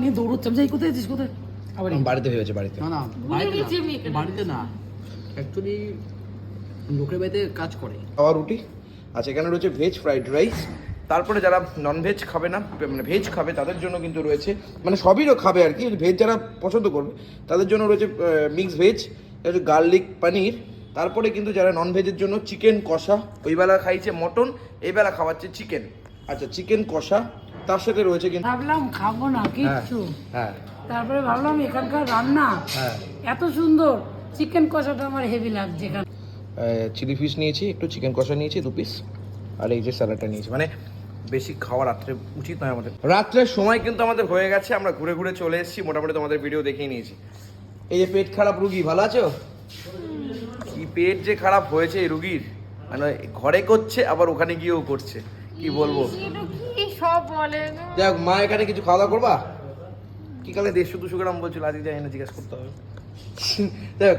নিয়ে দৌড়চ্ছাম যাই কোথায় আছিস কোথায়? আবার বাড়িতে ভেবেছে বাড়িতে। না না বাড়িতে না। বাড়িতে না। অ্যাকচুয়ালি লোকের বাড়িতে কাজ করে। খাওয়া রুটি আচ্ছা এখানে রয়েছে ভেজ ফ্রাইড রাইস তারপরে যারা নন ভেজ খাবে না মানে ভেজ খাবে তাদের জন্য কিন্তু রয়েছে মানে সবইও খাবে আর কি। ভেজ যারা পছন্দ করবে তাদের জন্য রয়েছে মিক্স ভেজ গার্লিক পানির তারপরে কিন্তু যারা নন ভেজের জন্য চিকেন কষা ওই বেলা খাইছে মটন এই বেলা খাওয়াচ্ছে চিকেন আচ্ছা চিকেন কষা তার সাথে রয়েছে কিন্তু ভাবলাম খাব না কিচ্ছু। হ্যাঁ। তারপরে ভাবলাম এখানকার রান্না। হ্যাঁ। এত সুন্দর। চিকেন কষাটা আমার হেভি লাগছে এখানে। চিলি ফিশ নিয়েছি একটু চিকেন কষা নিয়েছি দু পিস আর এই যে স্যালাডটা নিয়েছি। মানে বেশি খাওয়া রাত্রে উচিত নয় আমাদের। রাত্রের সময় কিন্তু আমাদের হয়ে গেছে। আমরা ঘুরে ঘুরে চলে এসেছি। মোটামুটি তোমাদের ভিডিও দেখেই নিয়েছি। এই যে পেট খারাপ রুগী ভালো আছো? কি পেট যে খারাপ হয়েছে এই রুগীর? মানে ঘরে করছে আবার ওখানে গিয়েও করছে। কি বলব? বলে যাই মা এখানে কিছু খাওয়া দাওয়া করবা? কি কালে দেড়শো দুশো গ্রাম বলছিল আজকে যাই না জিজ্ঞেস করতে হবে। দেখ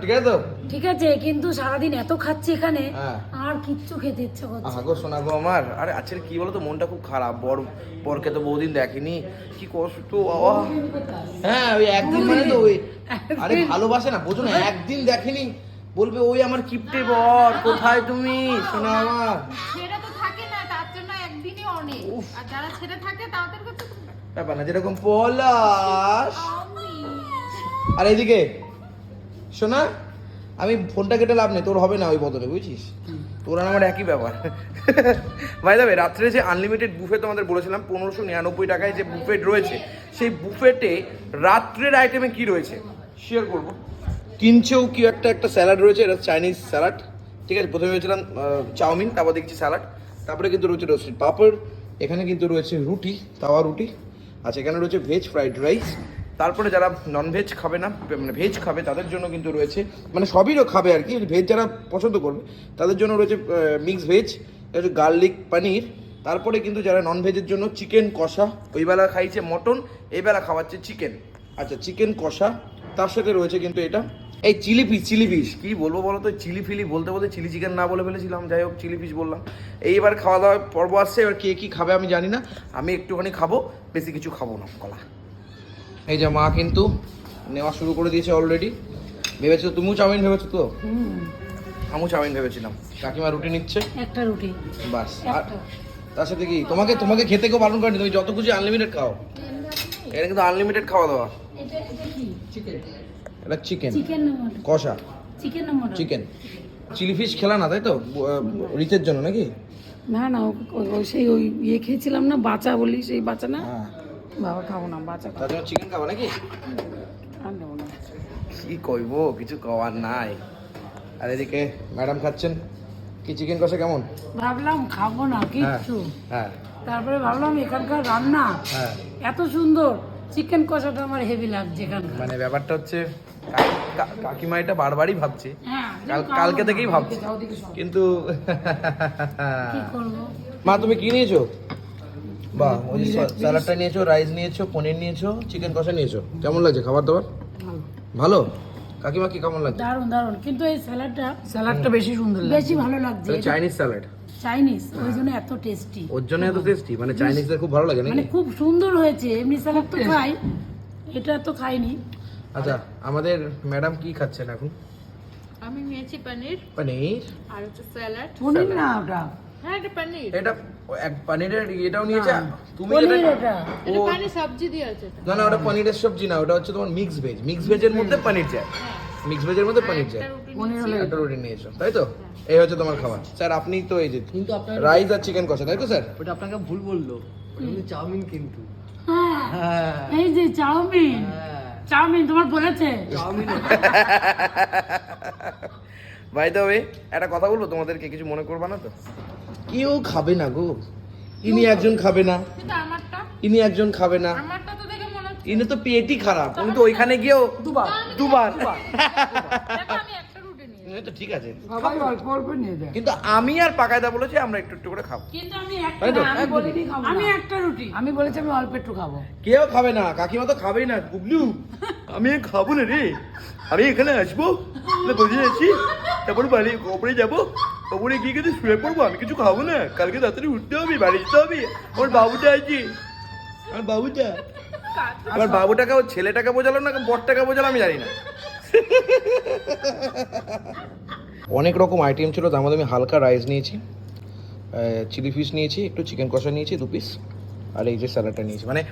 ঠিক আছে তো? ঠিক আছে কিন্তু সারাদিন এত খাচ্ছি এখানে হ্যাঁ। আর কিচ্ছু খেতে ইচ্ছা করছে আহা শোনা গো আমার। আরে আজকের কি বলতো মনটা খুব খারাপ। বর বরকে তো বহুদিন দেখিনি। কি কষ্ট বাবা। হ্যাঁ ওই একদিন মানে তো ওই আরে ভালোবাসে না বোঝো না একদিন দেখেনি। বলবে ওই আমার কিপটে বর কোথায় তুমি শোনা আমার একদিনই অনেক। আর যারা ছেড়ে থাকে তাদের কাছে ব্যাপার না যেরকম পলাশ। আমি আর এইদিকে শোনা আমি ফোনটা কেটে লাভ নেই তোর হবে না ওই বদলে বুঝছিস? তোর আর আমার একই ব্যাপার। ভাই যাবে রাত্রে যে আনলিমিটেড বুফে তোমাদের বলেছিলাম পনেরোশো নিরানব্বই টাকায় যে বুফেট রয়েছে সেই বুফেটে রাত্রের আইটেমে কি রয়েছে? শেয়ার করব। কিনছেও কি একটা একটা স্যালাড রয়েছে এটা চাইনিজ স্যালাড ঠিক আছে প্রথমে ভেবেছিলাম চাউমিন তারপর দেখছি স্যালাড তারপরে কিন্তু রয়েছে রোস্টেড পাপড়, এখানে কিন্তু রয়েছে রুটি, তাওয়া রুটি আচ্ছা এখানে রয়েছে ভেজ ফ্রাইড রাইস তারপরে যারা নন ভেজ খাবে না মানে ভেজ খাবে, তাদের জন্য কিন্তু রয়েছে মানে সবইও খাবে আর কি ভেজ যারা পছন্দ করবে, তাদের জন্য রয়েছে মিক্স ভেজ গার্লিক পানির তারপরে কিন্তু যারা নন ভেজের জন্য চিকেন কষা, ওই বেলা খাইছে মটন, এই বেলা খাওয়াচ্ছে চিকেন আচ্ছা চিকেন কষা, তার সাথে রয়েছে কিন্তু এটা। এই চিলি ফিশ চিলি ফিশ কি বলব বলো তো চিলি ফিলি বলতে বলতে চিলি চিকেন না বলে ফেলেছিলাম যাই হোক চিলি ফিশ বললাম। এইবার খাওয়া দাওয়ার পর্ব আসছে এবার কে কি খাবে আমি জানি না। আমি একটুখানি খাব বেশি কিছু খাব না কলা। এই যে মা কিন্তু নেওয়া শুরু করে দিয়েছে অলরেডি ভেবেছো তুমিও চাউমিন ভেবেছো তো? আমিও চাউমিন ভেবেছিলাম। কাকিমা রুটি নিচ্ছে? একটা রুটি। বাস। আর তার সাথে কি? তোমাকে তোমাকে খেতে কেউ বারণ করেনি? তুমি যত খুশি আনলিমিটেড খাও। এটা কিন্তু আনলিমিটেড খাওয়া দাওয়া। এটা এটা চিকেন চিকেন না কষা। চিকেন না চিকেন চিলি ফিশ খেলা না তাই তো? রিচের জন্য নাকি? না না সেই ওই ইয়ে খেয়েছিলাম না বাচ্চা বলি সেই বাচ্চা না? হ্যাঁ। বাবা খাব না বাচ্চা খাব। তার জন্য চিকেন খাবা নাকি? আর নেব না। কি কইব কিছু কওয়ার নাই। আর এদিকে ম্যাডাম খাচ্ছেন। কি চিকেন কষা কেমন? ভাবলাম খাব না হ্যাঁ কিচ্ছু। হ্যাঁ। তারপরে ভাবলাম এখানকার রান্না হ্যাঁ। এত সুন্দর। চিকেন কষাটা আমার হেভি লাগছে এখানকার। মানে ব্যাপারটা হচ্ছে কাকিমা এটা বারবারই ভাবছে। হ্যাঁ কালকে থেকেই ভাবছি। কিন্তু মা তুমি কি নিয়েছো? বাহ ওই স্যালাডটা নিয়েছো রাইস নিয়েছো পনির নিয়েছো চিকেন কষা নিয়েছো। কেমন লাগছে খাবার দাবার ভালো। ভালো? কাকিমা কি কেমন লাগছে? দারুণ দারুণ কিন্তু এই স্যালাডটা স্যালাডটা বেশি সুন্দর বেশি ভালো লাগছে। এটা চাইনিজ স্যালাড চাইনিজ ওই জন্য এত টেস্টি ওর জন্য এত টেস্টি মানে চাইনিজদের খুব ভালো লাগে মানে খুব সুন্দর হয়েছে। এমনি স্যালাড তো খাই। এটা তো খাইনি। আচ্ছা আমাদের ম্যাডাম কি খাচ্ছেন এখন? আমি নিয়েছি পনির। পনির। আর হচ্ছে স্যালাড। পনির না ওটা? হ্যাঁ এটা পনির। এটা এক পনিরের এটাও নিয়েছে? তুমি পনির এটা। এটা ও পানি সবজি দিয়ে আছে। না না ওটা পনিরের সবজি না ওটা হচ্ছে তোমার মিক্স ভেজ মিক্স ভেজের মধ্যে পনির যায়। মিক্স ভেজের মধ্যে পনির যায়। একটা রুটি পনির হলে একটা রুটি নিয়েছো তাই তো? এই হচ্ছে তোমার খাবার। স্যার আপনি তো এই যে কিন্তু আপনার রাইস আর চিকেন কষা তাই তো স্যার? ওটা আপনাকে ভুল বলল। ওটা চাউমিন কিন্তু। হ্যাঁ। হ্যাঁ। এই যে চাউমিন। হ্যাঁ। চাউমিন তোমার বলেছে। দ্য ওয়ে একটা কথা বলব? তোমাদেরকে কিছু মনে করবা না তো? কেউ খাবে না গো। ইনি একজন খাবে না। ইনি একজন খাবে না। আমারটা তো দেখে মনে হচ্ছে। ইনি তো পেটই খারাপ। উনি তো ওইখানে গিয়েও দুবার। দুবার। তো ঠিক আছে। সবাই অল্প অল্প নিয়ে যায়। কিন্তু আমি আর পাকায়দা বলেছি আমরা একটু একটু করে খাব। কিন্তু আমি একটা তাই তো? না, আমি বলিনি খাব আমি একটা রুটি। আমি বলেছি আমি অল্প একটু খাব। কেউ খাবে না কাকিমা তো খাবেই না গুবলু আমি খাব না রে। আমি এখানে আসব বসে আছি তারপর বাড়ি ওপরে যাব। ওপরে গিয়ে কিন্তু শুয়ে পড়ব আমি কিছু খাব না। কালকে তাড়াতাড়ি উঠতে হবে বাড়ি যেতে হবে। আমার বাবুটা আছে। আমার বাবুটা। আমার বাবুটাকে ও ছেলেটাকে বোঝালো না বরটাকে বোঝালো আমি জানি না। অনেক রকম আইটেম ছিল, তার মধ্যে আমি হালকা রাইস নিয়েছি চিলি ফিশ নিয়েছি, একটু চিকেন কষা নিয়েছি, দু পিস আর এই যে স্যালাডটা নিয়েছি। মানে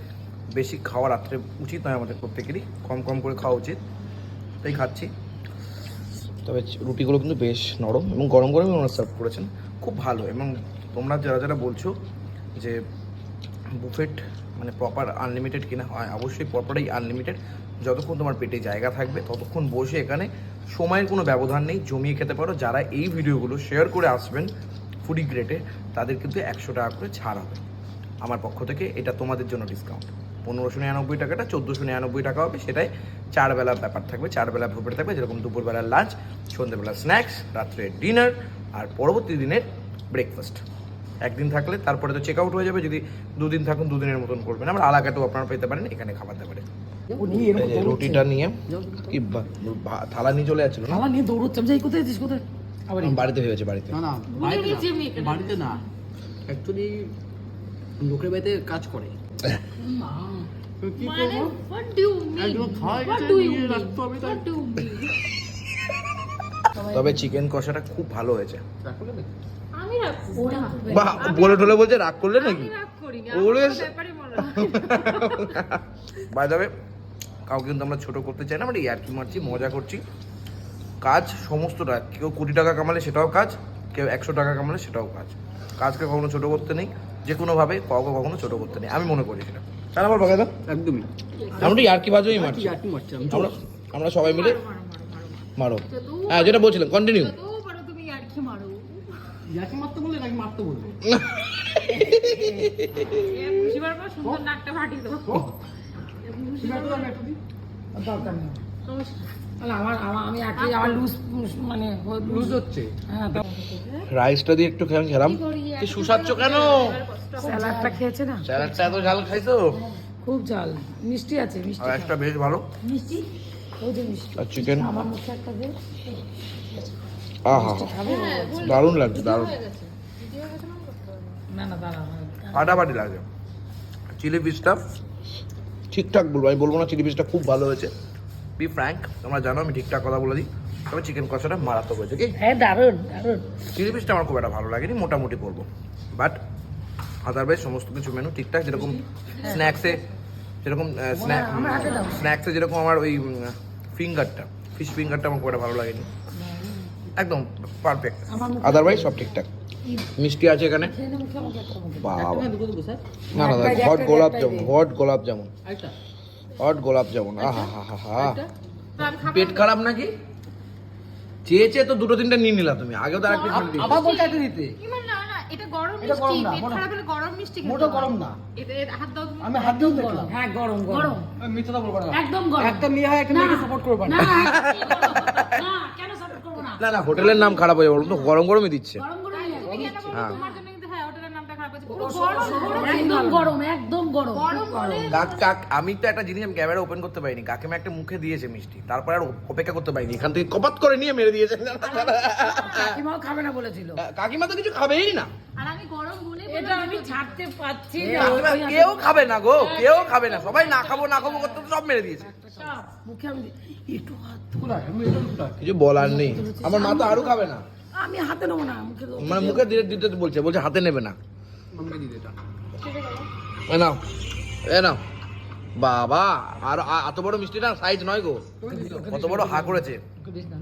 বেশি খাওয়া রাত্রে উচিত নয় আমাদের প্রত্যেকেরই, কম কম করে খাওয়া উচিত, তাই খাচ্ছি। তবে রুটিগুলো কিন্তু বেশ নরম এবং গরম গরমই ওনারা সার্ভ করেছেন, খুব ভালো। এবং তোমরা যারা যারা বলছো যে বুফেট মানে প্রপার আনলিমিটেড কিনা হয়, অবশ্যই প্রপারই আনলিমিটেড যতক্ষণ তোমার পেটে জায়গা থাকবে, ততক্ষণ বসে এখানে সময়ের কোনো ব্যবধান নেই, জমিয়ে খেতে পারো। যারা এই ভিডিওগুলো শেয়ার করে আসবেন ফুডি গ্রেটে তাদের কিন্তু একশো টাকা করে ছাড় হবে। আমার পক্ষ থেকে এটা তোমাদের জন্য ডিসকাউন্ট পনেরোশো নিরানব্বই টাকাটা চোদ্দোশো নিরানব্বই টাকা হবে, সেটাই চার বেলা ব্যাপার থাকবে, চার বেলা বুফেট থাকবে, যেরকম দুপুরবেলার লাঞ্চ সন্ধ্যেবেলা স্ন্যাক্স রাত্রে ডিনার আর পরবর্তী দিনের ব্রেকফাস্ট একদিন থাকলে তারপরে তো চেক আউট হয়ে যাবে যদি দুদিন থাকুন দুদিনের মতন করবেন। আবার আলাকাতেও আপনারা পেতে পারেন এখানে খাবার দাবারে। রুটিটা নিয়ে কি থালা নিয়ে চলে যাচ্ছিল না? খালা নিয়ে দৌড়চ্ছে আমি যাই কোথায় আছিস কোথায়? আবার বাড়িতে ভেবেছি বাড়িতে। না না বাড়িতে না। এখানে। বাড়িতে না। অ্যাকচুয়ালি লোকের বাড়িতে কাজ করে। কি মানে করব? তবে চিকেন কষাটা খুব ভালো হয়েছে? আমি রাগ করি না। বাহ বলে টলে বলছে রাগ করলে নাকি আমি রাগ করি না। ওরে। বাই যাবে কাউকে কিন্তু আমরা ছোট করতে চাই না মানে ইয়ার্কি মারছি মজা করছি কাজ সমস্তটা কেউ কোটি টাকা কামালে সেটাও কাজ কেউ একশো টাকা কামালে সেটাও কাজ কাজকে কখনো ছোট করতে নেই যে কোনোভাবে কাউকে কখনো ছোট করতে নেই আমি মনে করি সেটা তাহলে আমার বাগাদা একদমই আমরা ইয়ার্কি বাজই মারছি আমরা আমরা সবাই মিলে মারো। হ্যাঁ যেটা বলছিলাম কন্টিনিউ তুমি ইয়ার্কি মারো। ইয়ার্কি মারতে বললে নাকি মারতে পর সুন্দর নাকটা ফাটিয়ে দেবো। দরকার নেই। মানে হ্যাঁ রাইসটা দিয়ে একটু খেলাম খেলাম। কি করি? সুসাচ্ছ কেন? স্যালাডটা খেয়েছে না? স্যালাডটা এত ঝাল খাইছো? খুব ঝাল। মিষ্টি আছে মিষ্টি একটা বেশ ভালো? মিষ্টি? ওই যে মিষ্টি। আর চিকেন আমার মুখে একটা দে আহা দারুণ লাগছে দারুণ। হয়ে ফাটাফাটি লাগে চিলি ফিশটা ঠিকঠাক বলব আমি বলব না চিলি ফিশটা খুব ভালো হয়েছে। বি ফ্র্যাঙ্ক তোমরা জানো আমি ঠিকঠাক কথা বলে দিই। তবে চিকেন কষাটা মারাত্মক হয়েছে কি হ্যাঁ দারুণ দারুণ। চিলি ফিশটা আমার খুব একটা ভালো লাগেনি মোটামুটি করব বাট আদারওয়াইজ সমস্ত কিছু মেনু ঠিকঠাক যেরকম স্ন্যাক্সে যেরকম স্ন্যাক্সে যেরকম আমার ওই ফিঙ্গারটা ফিশ ফিঙ্গারটা আমার খুব একটা ভালো লাগেনি। একদম পারফেক্ট আদারওয়াইজ সব ঠিকঠাক। মিষ্টি আছে এখানে। নে একটা একটা না না হট গোলাপ জামুন হট গোলাপ জামুন। হট গোলাপ জামুন। আহা হা হা পেট খারাপ নাকি? চেয়ে চেয়ে তো দুটো তিনটা নিয়ে নিলা তুমি। আগেও তো আরেকটা আ- আবার বলতে একটা দিতে। কি মানে না, না, এটা গরম এটা গরম মিষ্টি। না, পেট খারাপ হলে গরম মিষ্টি খেতে মোটা গরম না। হাত দাও তুমি। আমি হাত দেখলাম। হ্যাঁ গরম গরম। বলব না। একদম গরম। একটা মেয়ে হয় একটা। মেয়েকে সাপোর্ট করব না না না, না হোটেলের নাম খারাপ হয়ে যাবে তো গরম গরমই দিচ্ছে। হ্যাঁ, হোটেলের নামটা খারাপ হয়েছে। পুরো গরম, গরম। একদম গরম। একদম গরম। গরম কাক কাক আমি তো একটা জিনিস আমি ক্যামেরা ওপেন করতে পারিনি কাকিমা একটা মুখে দিয়েছে মিষ্টি তারপর আর অপেক্ষা করতে পারিনি এখান থেকে কপাত করে নিয়ে মেরে দিয়েছে। কাকিমাও খাবে না বলেছিল। কাকিমা তো কিছু খাবেই না। আর আমি গরম বলে এটা আমি ছাড়তে পারছি না। কেউ খাবে না গো কেউ খাবে না সবাই না খাব না খাব করতে সব মেরে দিয়েছে। মুখে আমি একটু হাত কোথায় আমি এটা কোথায় কিছু বলার নেই। আমার মা তো আরও খাবে না। আমি হাতে নেব না মুখে মানে মুখে দিতে দিতে তো বলছে বলছে হাতে নেবে না। এটা। এ নাও এ নাও। বাবা আর এত বড় মিষ্টি না সাইজ নয় গো। কত বড় হা করেছে